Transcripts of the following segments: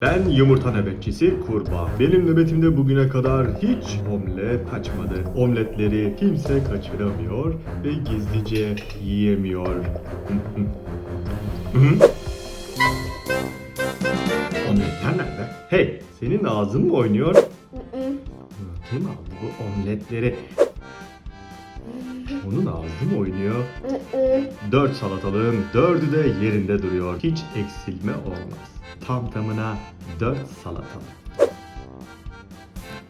Ben yumurta nöbetçisi kurbağa. Benim nöbetimde bugüne kadar hiç omlet kaçmadı. Omletleri kimse kaçıramıyor ve gizlice yiyemiyor. Omletler nerede? Hey, senin ağzın mı oynuyor? Kim aldı bu omletleri? Onun ağzı mı oynuyor? Dört salatalığın dördü de yerinde duruyor. Hiç eksilme olmaz. Tam tamına dört salatalık.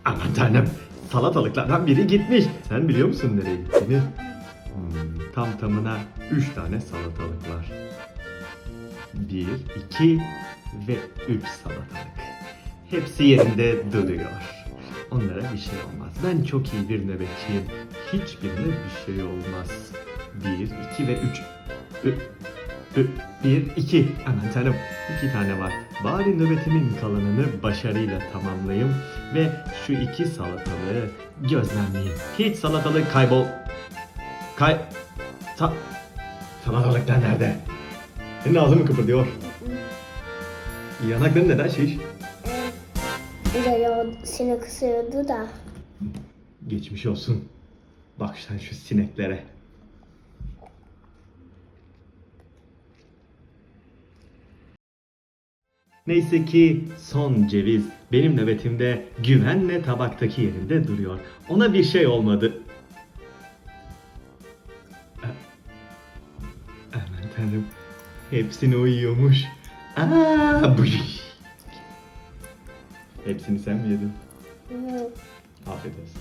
Aman tanrım salatalıklardan biri gitmiş. Sen biliyor musun nereye gittiğini? Hmm, tam tamına üç tane salatalık var. Bir, iki ve üç salatalık. Hepsi yerinde duruyor. Onlara bir şey olmaz. Ben çok iyi bir nöbetçiyim. Hiçbirine bir şey olmaz. Bir, iki ve üç. Ü, ü, bir, iki. Aman tanrım. iki tane var. Bari nöbetimin kalanını başarıyla tamamlayayım ve şu iki salatalığı gözlemleyeyim. Hiç salatalık kaybol... Kay... Sa... Salatalıklar nerede? Senin ağzın mı kıpırdıyor? Yanakların neden şiş? Leo seni kısıyordu da. Geçmiş olsun. Bak sen şu sineklere. Neyse ki son ceviz benim nöbetimde güvenle tabaktaki yerinde duruyor. Ona bir şey olmadı. A- Aman tanrım. Hepsini uyuyormuş. Aa. Hepsini sen mi yedin? Afiyet olsun.